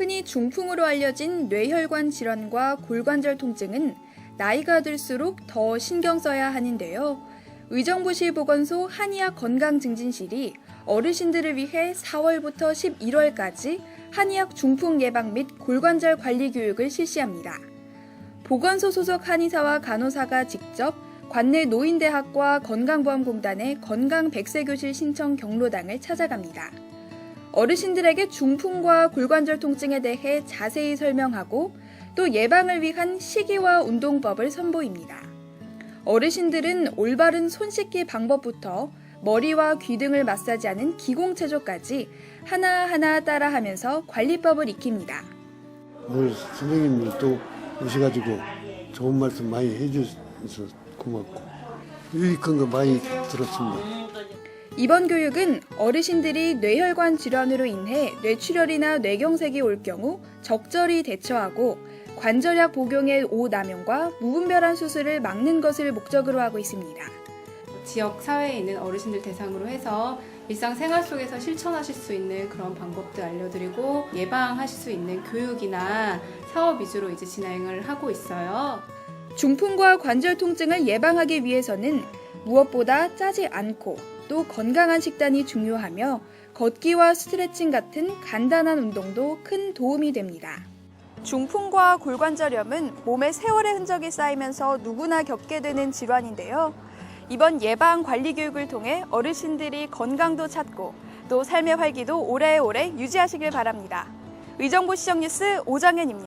흔히 중풍으로 알려진 뇌혈관 질환과 골관절 통증은 나이가 들수록 더 신경 써야 하는데요. 의정부시 보건소 한의학 건강증진실이 어르신들을 위해 4월부터 11월까지 한의학 중풍 예방 및 골관절 관리 교육을 실시합니다. 보건소 소속 한의사와 간호사가 직접 관내 노인대학과 건강보험공단의 건강 백세교실 신청 경로당을 찾아갑니다. 어르신들에게 중풍과 골관절 통증에 대해 자세히 설명하고 또 예방을 위한 식이와 운동법을 선보입니다. 어르신들은 올바른 손 씻기 방법부터 머리와 귀 등을 마사지하는 기공체조까지 하나하나 따라하면서 관리법을 익힙니다. 오늘 선생님들 또 오셔가지고 좋은 말씀 많이 해주셔서 고맙고 유익한 거 많이 들었습니다. 이번 교육은 어르신들이 뇌혈관 질환으로 인해 뇌출혈이나 뇌경색이 올 경우 적절히 대처하고 관절약 복용의 오남용과 무분별한 수술을 막는 것을 목적으로 하고 있습니다. 지역 사회에 있는 어르신들 대상으로 해서 일상생활 속에서 실천하실 수 있는 그런 방법들 알려드리고 예방하실 수 있는 교육이나 사업 위주로 이제 진행을 하고 있어요. 중풍과 관절 통증을 예방하기 위해서는 무엇보다 짜지 않고 또 건강한 식단이 중요하며 걷기와 스트레칭 같은 간단한 운동도 큰 도움이 됩니다. 중풍과 골관절염은 몸에 세월의 흔적이 쌓이면서 누구나 겪게 되는 질환인데요. 이번 예방 관리 교육을 통해 어르신들이 건강도 찾고 또 삶의 활기도 오래오래 유지하시길 바랍니다. 의정부 시정 뉴스 오정현입니다.